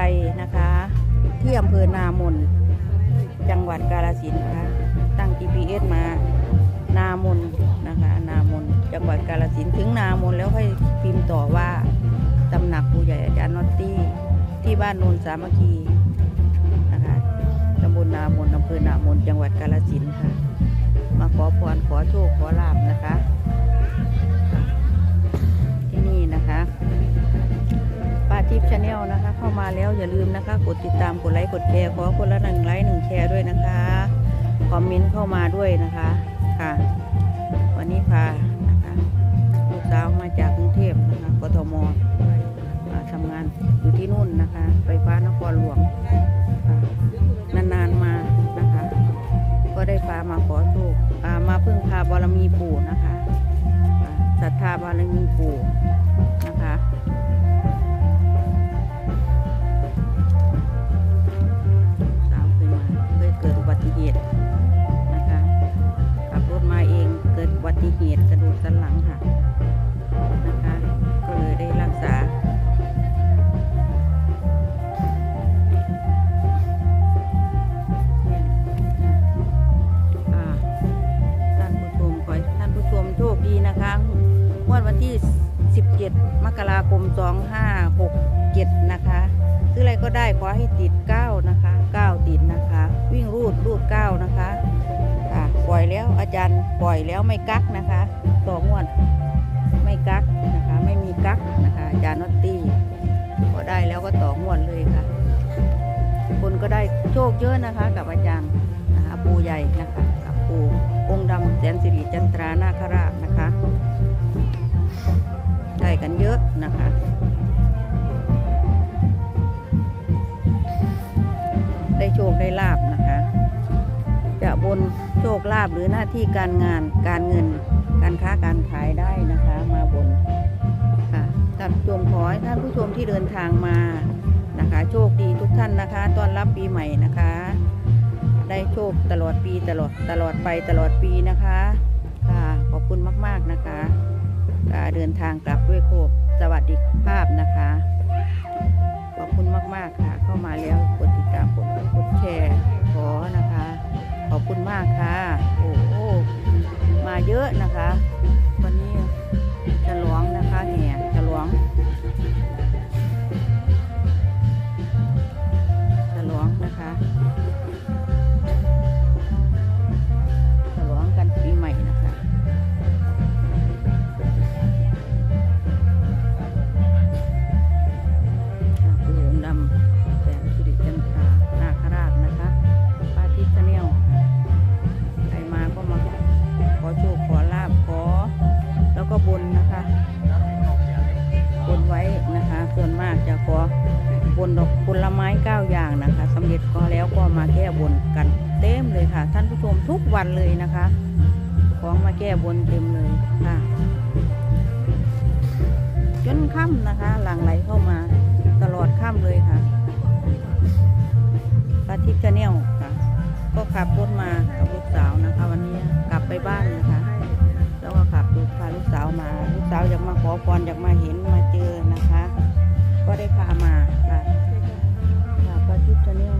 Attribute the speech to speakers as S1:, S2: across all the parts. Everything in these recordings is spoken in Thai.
S1: ลนะคะที่อำเภอนามน จังหวัดกาฬสินธุ์นะคะตั้ง GPS มานามนนะคะ นามนจังหวัดกาฬสินธุ์ถึงนามนแล้วค่อยพิมพ์ต่อว่าตำหนักปู่ใหญ่อาจารย์นอตตี้ที่บ้านโนนสามัคคีนะคะตำบลนามนอำเภอนามนจังหวัดกาฬสินธุ์ค่ะ มาขอพรขอโชคขอลาบนะคะ ที่นี่นะคะ ทิพย์ชาแนลนะคะ เข้ามาแล้วอย่าลืมนะคะ กดติดตามกดไลค์กดแชร์ขอคนละหนึ่งไลค์หนึ่งแชร์ด้วยนะคะ คอมเมนต์เข้ามาด้วยนะคะค่ะ วันนี้พานะคะลูกสาวมาจากกรุงเทพนะคะกทมมาทำงานอยู่ที่นู่นนะคะ ไฟฟ้านครหลวงนานๆมานะคะ ก็ได้พามาขอโชคมาพึ่งพาบารมีปู่นะคะศรัทธาบารมีปู่ ติเหตุกระดูกสันหลัง สิริจันทรานาคราชนะคะ ได้กันเยอะนะคะได้โชคได้ลาบนะคะ จะบนโชคลาบหรือหน้าที่การงานการเงิน การค้าการขายได้นะคะ มาบนค่ะท่านผู้ชมขอให้ท่านผู้ชมที่เดินทางมานะคะ โชคดีทุกท่านนะคะ ตอนรับปีใหม่นะคะ ได้โชคตลอดปีตลอดตลอดไปตลอดปีนะคะค่ะขอบคุณมากๆนะคะค่ะเดินทางกลับด้วยโคบสวัสดิภาพนะคะ ขอบคุณมากๆค่ะ เข้ามาแล้วกดติดตามกดกดแชร์ขอนะคะ ขอบคุณมากค่ะ โอ้โหมาเยอะนะคะ วันนี้ บนนะคะ บนไว้นะคะ ส่วนมากจะขอบนดอกผลไม้เก้าอย่างนะคะสำเร็จก็แล้วก็มาแก้บนกันเต็มเลยค่ะ ท่านผู้ชมทุกวันเลยนะคะ ของมาแก้บนเต็มเลยค่ะ จนค่ำนะคะ หลังไหลเข้ามาตลอดค่ำเลยค่ะปาทิพย์ชาแนลค่ะ ก็ขับรถมากับลูกสาวนะคะ วันนี้กลับไปบ้านนะคะ แล้วก็ขับดูพาลูกสาวมา ลูกสาวอยากมาขอพรอยากมาเห็นมาเจอนะคะ ก็ได้พามาค่ะค่ะปาทิพย์ชาแนล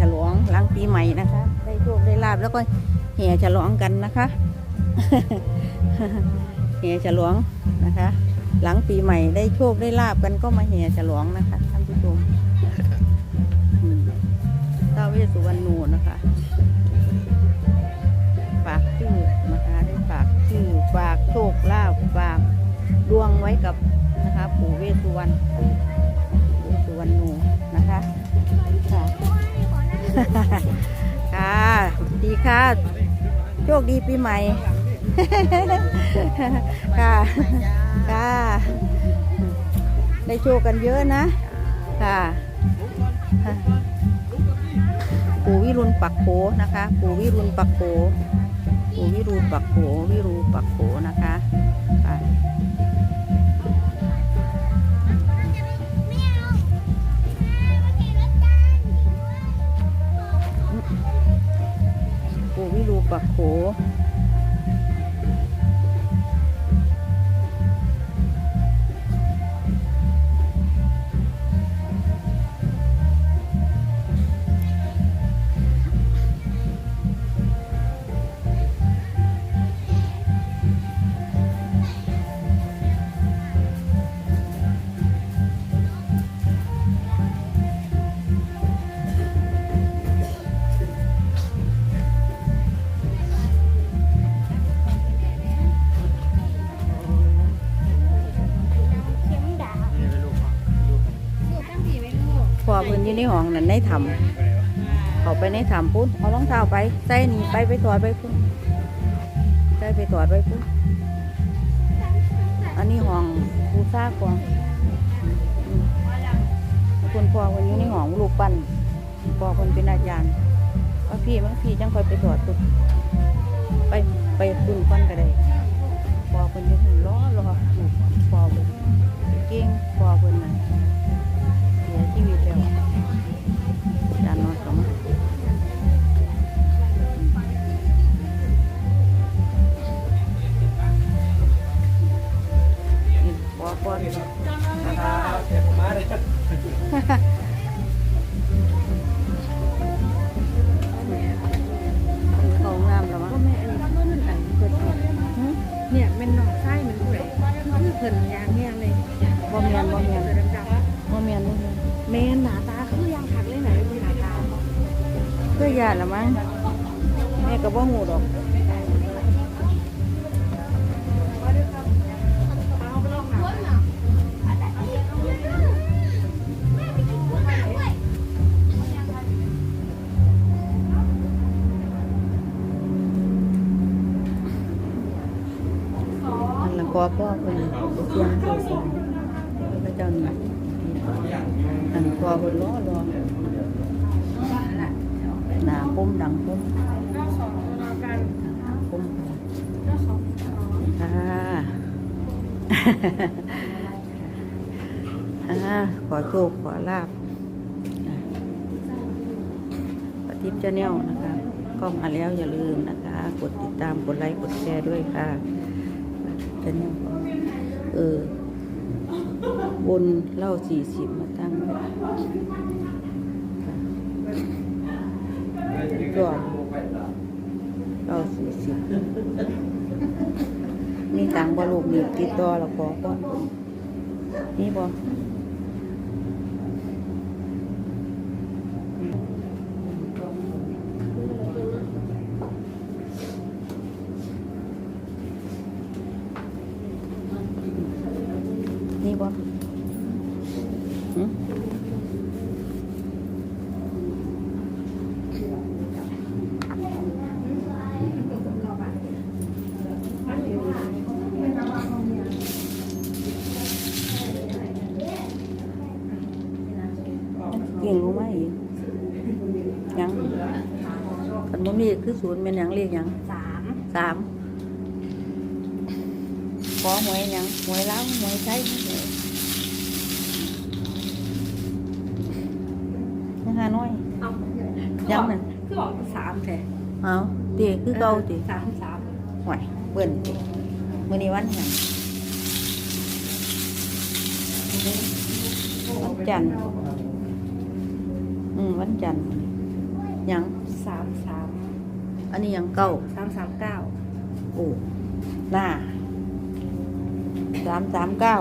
S1: ฉลองหลังปีใหม่นะคะ ได้โชคได้ลาบแล้วก็แห่ฉลองกันนะคะแห่ฉลองนะคะ หลังปีใหม่ได้โชคได้ลาบกันก็มาแห่ฉลองนะคะท่านผู้ชมอืมท้าวเวสุวรรณูนะคะฝากชื่อนะคะได้ฝากชื่อฝากโชคลาภฝากดวงไว้กับนะคะ ปู่เวสุวรรณปู่เวสุวรรณูนะคะค่ะ ค่ะดีค่ะ โชคดีปีใหม่ ค่ะ ค่ะ ได้โชคกันเยอะนะ ค่ะปู่วิรุณปักโขนะคะ ปู่วิรุณปักโขปู่วิรุณปักโขวิรูปักโขนะคะ ค่ะ อยู่ในห้องนั้นในถ้ำเขาไปในถ้ำพุ่นเอารองเท้าไปใส่นี่ไปไปถอดไปพุ่นใส่ไปถอดไปพุ่นอันนี้ห้องผู้ซากวางคุณพ่อคนอยู่ในห้องลูกปั้นพ่อคนเป็นอาจารย์ว่าพี่มั้งพี่จังคอยไปถอดพุ่นไปไปพุ่นก่อนก็ได้พ่อคนอยู่พุ่นรอรอลูกพ่อเพิ่นเก่งพ่อเพิ่นน่ะเสี บอนเขางามแล้วะ
S2: ก็แม่อันนี้ก็มันอันเนี่ยเป็นหนองไส้มันผู้ใดคือเพิ่นยางเนี่ยเลย
S1: บ่แม่นบ่แม่น
S2: เสือดำ
S1: บ่แม่นบ่แม่น
S2: ๆแม่นหนาตาคือยางผักเลยไหนเป็นหนาตา
S1: คือญาละมั้งแม่ก็บ่ฮู้ดอก พระเจ้านี่อันกอเพิ่นล้อรอหนาปุ้มดังปุ้มปุ้มค่ะขอโชคขอลาบปฏิบจ้าแนวนะคะกล้องมาแล้วอย่าลืมนะคะ กดติดตามกดไลค์กดแชร์ด้วยค่ะจะเนี่เออ บนเล่าสี่สิบมาตั้งก่อนเล่าสี่สิบมีตังบอลูกมีติดต่อแล้วขอก่อนนี่บอบ่หึ เก่งรู้ไหมยังคันบ่มีคือศูนย์แม่นหยังเรียกหยัง
S2: สาม
S1: สามขอหวยหยังหวยล้าวหวยใช้ยังหาน้อย
S2: เอา
S1: ยังนั่น
S2: คือบอกสามแท้
S1: เอาตีคือเก่าตี
S2: สามสาม
S1: หวยเบิ่นติมื้อนี้วันหยังวันจันทร์อื มวันจันทร์หยัง
S2: สามสาม
S1: อันนี้หยังเก่า
S2: สามสามเก้า
S1: โอ้หน้าสามสามเก้า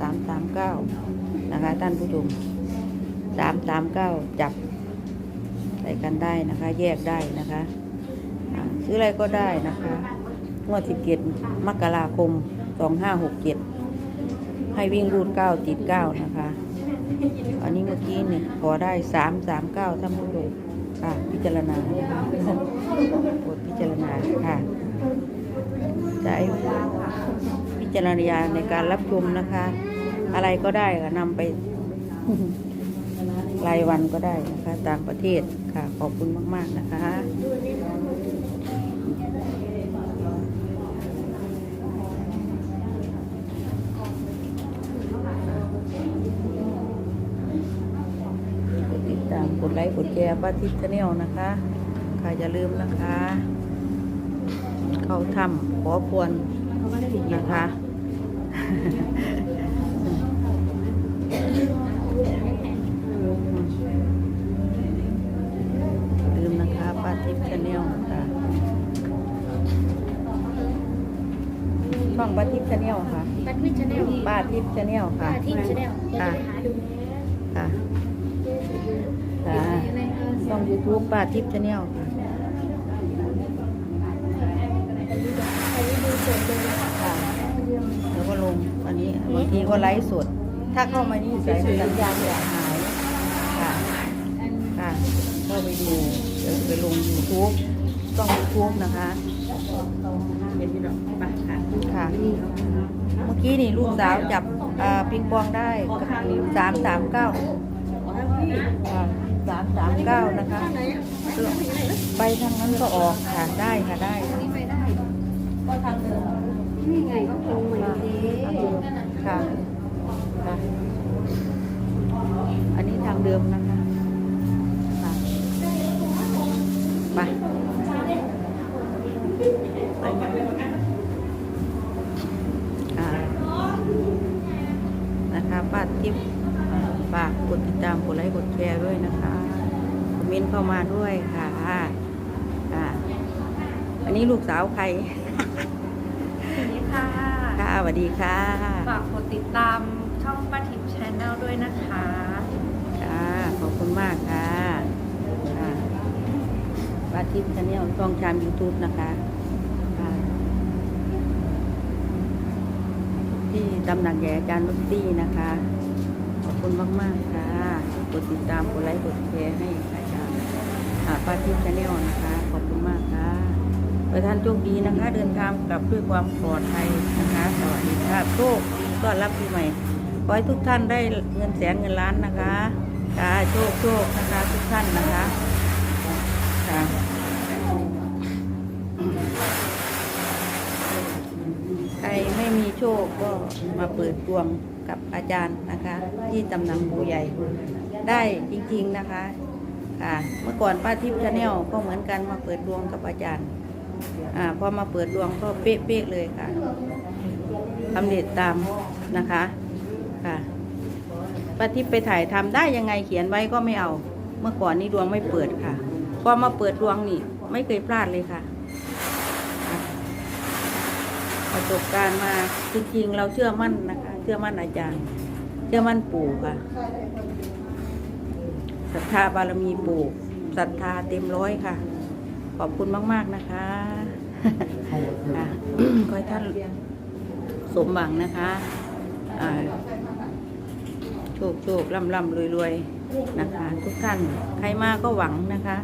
S1: สามสามเก้านะคะท่านผู้ชมสามสามเก้าจับใส่กันได้นะคะ แยกได้นะคะอ่าซื้ออะไรก็ได้นะคะงวดสิบเจ็ดมกราคมสองห้าหกเจ็ดให้วิ่งรูดเก้าติดเก้านะคะ อันนี้เมื่อกี้เนี่ยขอได้สามสามเก้าท่านผู้ชมค่ะ พิจารณาโปรดพิจารณาค่ะใช้พิจารณาในการรับชมนะคะ อะไรก็ได้ค่ะนำไปรายวันก็ได้นะคะ ต่างประเทศค่ะ ขอบคุณมาก ๆ นะคะ กดติดตามกด ไลค์กดแชร์ป้าทิพย์ชาแนลนะคะค่ะอย่าลืมนะคะ เข้าถ้ำขอพร
S2: เขาก็ได้ดี
S1: นะคะอย่าลืมนะคะป้าทิพย์ชาแนลค่ะช่องป้าทิพย์ชาแนลค่ะ
S3: บัตรวิชแนล
S1: ป้าทิพย์ชาแนลค่ะ
S3: ป้าที่ชแนลเดี๋ยวจะไปหาดู
S1: ค่ะค่ะ ช่อง YouTube ป้าทิพย์ชาแนลค่ะแล้วก็ลงตอนนี้บางทีก็ไลฟ์สด ถ้าเข้ามานี่ใส่สัญญาณจะหายค่ะค่ะก็ไปดูเดี๋ยวไปลง YouTube ต้อง YouTube นะคะ
S2: ค่ะ
S1: เมื่อกี้นี่ลูกสาวจับปิงปองได้สามสามเก้า สามสามเก้านะคะไปทางนั้นก็ออกค่ะได้ค่ะได้
S3: นี่ไงก็คงเหมือน
S1: ค่ะค่ะ อันนี้ทางเดิมนะคะค่ะไปไปอ่านะคะป้าทิพย์ฝากกดติดตามกดไลค์กดแชร์ด้วยนะคะ นต์เข้ามาด้วยค่ะค่ะอันนี้ลูกสาวใคร
S4: สวัสดีค่ะ
S1: ค่ะสวัสดีค่ะ
S4: ฝากกดติดตามช่องป้าทิพย์ชแนลด้วยนะคะ
S1: ค่ะ ขอบคุณมากค่ะค่ะบาทิพย์ชาแนลช่องชามยูทูบนะคะค่ะที่ตำหนักแย่อาจารย์นุชตี้นะคะ ขอบคุณมาก ๆ ค่ะ กดติดตาม กดไลค์ กดแชร์ให้อาจารย์อ่า ป้าทิพย์ชาแนลนะคะ ขอบคุณมากค่ะขอท่านโชคดีนะคะ เดินทางกลับด้วยความปลอดภัยนะคะ สวัสดีค่ะโชคดีต้อนรับปีใหม่ขอให้ทุกท่านได้เงินแสนเงินล้านนะคะค่ะโชคโชคนะคะทุกท่านนะคะค่ะใครไม่มีโชคก็มาเปิดดวงกับอาจารย์นะคะ ที่ตำหนักปูใหญ่ได้จริงๆนะคะ ค่ะ เมื่อก่อนป้าทิพย์ชาแนลก็เหมือนกันมาเปิดดวงกับอาจารย์อ่าพอมาเปิดดวงก็เป๊ะๆเลยค่ะสำเร็จตามนะคะค่ะป้าทิพย์ไปถ่ายทำได้ยังไงเขียนไว้ก็ไม่เอา เมื่อก่อนนี่ดวงไม่เปิดค่ะ พอมาเปิดดวงนี่ ไม่เคยพลาดเลยค่ะค่ะประสบการณ์มาจริงๆ เราเชื่อมั่นนะคะ เชื่อมั่นอาจารย์ เชื่อมั่นปู่ค่ะ ศรัทธาบารมีปู่ศรัทธาเต็มร้อยค่ะ ขอบคุณมาก ๆ นะคะค่ะขอให้ท่านสมหวังนะคะอ่าโชคโชคร่ำร่ำรวยรวยนะคะ ทุกท่านใครมาก็หวังนะคะ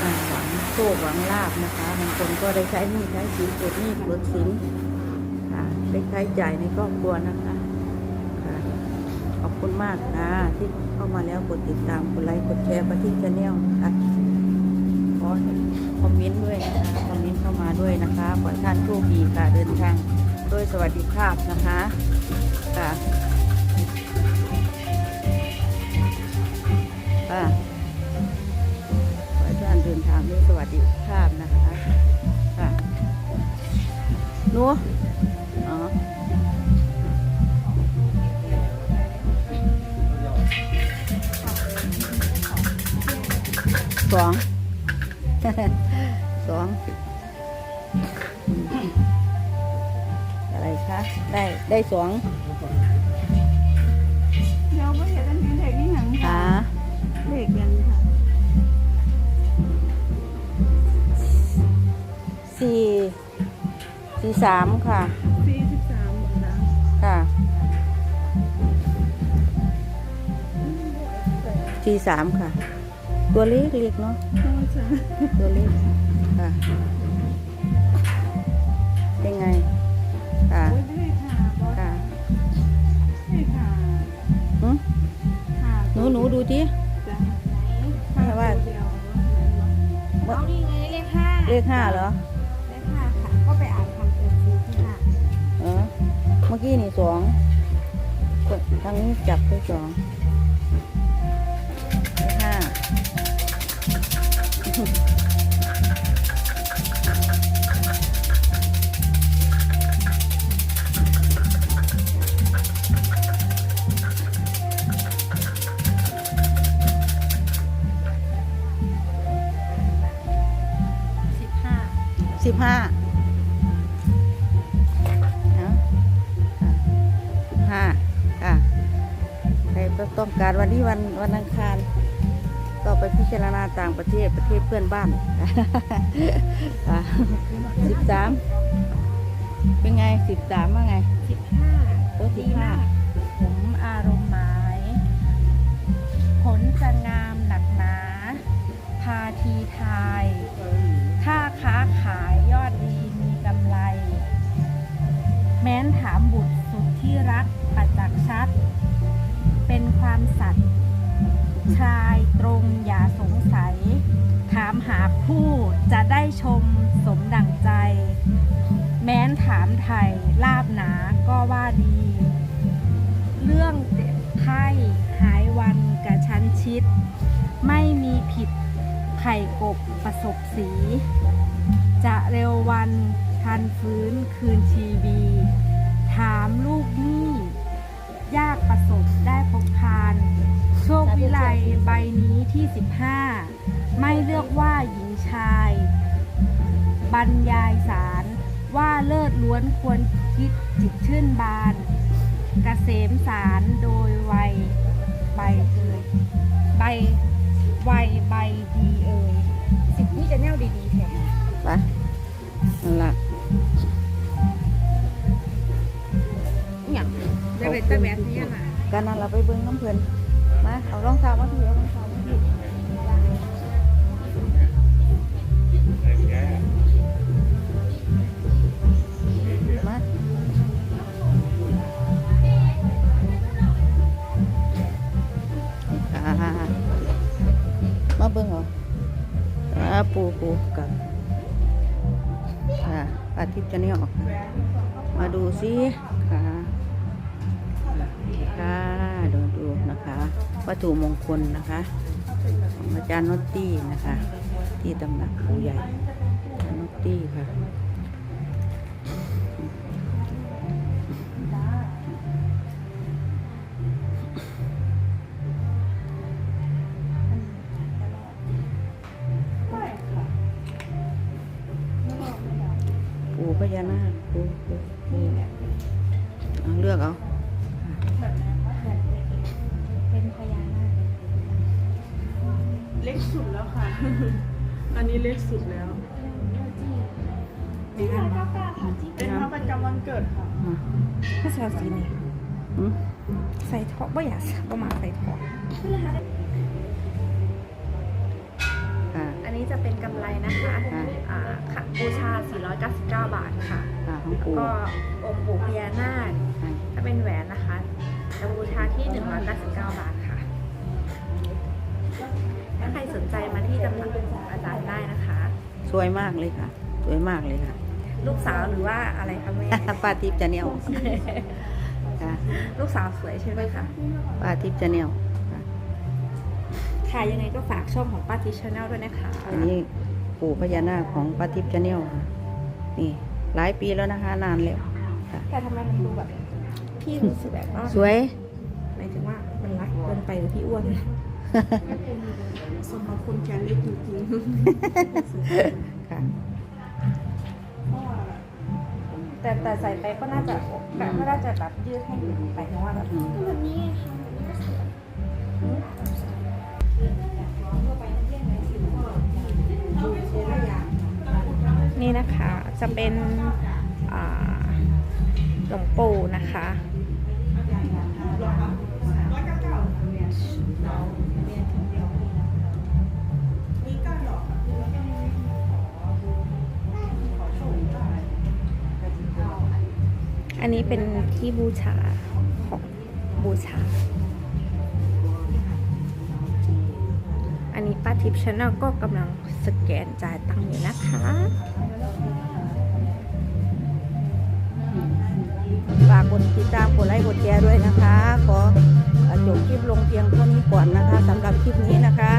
S1: อ่าหวังโชคหวังลาบนะคะบางคนก็ได้ใช้หนี่ใช้สินปลดหนี้ปลดสินค่ะได้ใช้จ่ายในครอบครัวนะคะค่ะขอบ คุณมากค่ะที่เข้ามาแล้วกดติดตามกดไลค์กดแชร์ไปที่ชาแนลค่ะขอคอมเมนต์ด้วยนะคะคอมเมนต์เข้ามาด้วยนะคะขอท่านโชคดีค่ะเดินทางด้วยสวัสดิภาพนะคะค่ะค่ะขอท่านเดินทางด้วยสวัสดิภาพนะคะค่ะนู สองสองอะไรคะ ได้ได้สอง
S2: เดี๋ยวไม่เห็นอันนี้เด็กนี่หนัง
S1: ค่ะ
S2: เด็กยังค่ะ
S1: สี่สี่สามค่ะ
S2: สี่สิบสามนะ
S1: ค่ะสี่สามค่ะ ตัวเล็กเล็กเนาะตัวเล็กค่ะเป็นไงค่ะ
S2: โอ้ยได้ค่ะบอส
S1: ค่ะ
S2: ได้ค่ะ
S1: หึ
S2: ค่ะ
S1: หนูหนูดูดิ
S2: จ้ะ
S1: แต่ว่า
S2: เดียว
S3: เอานี่ไงเลขห้า
S1: เลขห้าเหรอ
S3: เลขห้าค่ะก็ไปอ่านคำเตือนซื้อที่ห้า
S1: เออเมื่อกี้นี่สองกดทางนี้จับไปสอง ห้าเอาค่ะสิบห้าค่ะใครต้องการวันนี้วันวันอังคาร ก็ไปพิจารณาต่างประเทศประเทศเพื่อนบ้านสิบสามเป็นไงสิบสามว่าไง
S4: สิบห้า
S1: โอ้สิบห้า
S4: ผมอารมณ์หมายผลจะงามหนักหนา พาทีทาย ถ้าค้าขายยอดดีมีกำไร แม้นถามบุตรสุดที่รักประจักษ์ชัด เป็นความสัตย์ชายตรงอย่าสงสัย ถามหาคู่จะได้ชมสมดังใจ แม้นถามไทยลาบหนาก็ว่าดี เรื่องเจ็บไข้หายวันกระชั้นชิด ไม่มีผิด ไข่กบประสบสี จะเร็ววันทันฟื้นคืนชีวี ถามลูกหนี้ยากประสบได้พบพาน โชควิไลใบนี้ที่ 15 ไม่เลือกว่าหญิงชาย บรรยายสารว่าเลิศล้วนควรคิดจิตชื่นบานกเกษมสารโดยไวยใบเอ่ยใบ ไวยใบดีเอ่ยสิบนี่จะแนวดีๆแท้
S1: ไปนั่นละ
S2: อย่างได้ไปตะแบกเนี่ยน่ะ
S1: การนั้นเราไปเบิ้งน้ำเพลินมาเอารองเท้ามาพี่เอารองเท้ามาพี่ ปูปูกับค่ะอาทิตย์จะนี่ออกมาดูซิค่ะค่ะดูดูนะคะวัตถุมงคลนะคะของอาจารย์นอตตี้นะคะ ที่ตำหนักปูใหญ่นอตตี้ค่ะ ก็
S4: ใส่สีนี่
S1: อืม
S4: ใส่ทอบ่อยากประมาณใส่ทอ
S1: ค่ะ
S4: อันนี้จะเป็นกำไรนะคะ
S1: ค่ะ
S4: อ่าค่ะบูชา 499 บาทค่ะ
S1: ค่ะของ
S4: แล้ว
S1: ปู่
S4: ก็องค์ปู่พญานาค
S1: ค่ะ
S4: ถ้าเป็นแหวนนะคะจะบูชาที่ 199 บาทค่ะ ถ้าใครสนใจมาที่ตำหนักของอาจารย์ได้นะคะ
S1: สวยมากเลยค่ะ สวยมากเลยค่ะ
S4: ลูกสาวหรือว่าอะไรคะแม่
S1: ป้าทิพย์จะเนียวค่ะ
S4: ลูกสาวสวยใช่ไหมคะ
S1: ป้าทิพย์จะเนียวค่ะ
S4: ค่ะยังไงก็ฝากช่องของป้าทิชแนลด้วยนะคะ
S1: อันนี้ปู่พญานาคของป้าทิพย์จะเนียวค่ะนี่หลายปีแล้วนะคะ นานแล้วค่ะ
S4: แต่ทำไมมันดูแบบพี่รู้สึกแบบว่า
S1: สวย
S4: หมายถึงว่ามันรักเกินไปหรือพี่อ้วน
S2: สมคุณแกเล็กจริง
S1: ค่ะ
S4: แต่แต่ใส่ไปก็น่าจะแบบก็น่าจะแบบยืดให้อยู่ไปเพราะว่าแบบ
S1: อืม
S3: ก็แบบนี้ไงค่ะนี่
S4: นะคะจะเป็นหลวงปู่นะคะ นี้เป็นที่บูชาของบูชา อันนี้ป้าทิพย์ชาแนลก็กำลังสแกนจ่ายตังค์อยู่นะคะ
S1: ฝากกดติดตามกดไลค์กดแชร์ด้วยนะคะ ขอจบคลิปลงเพียงเท่านี้ก่อนนะคะสำหรับคลิปนี้นะคะ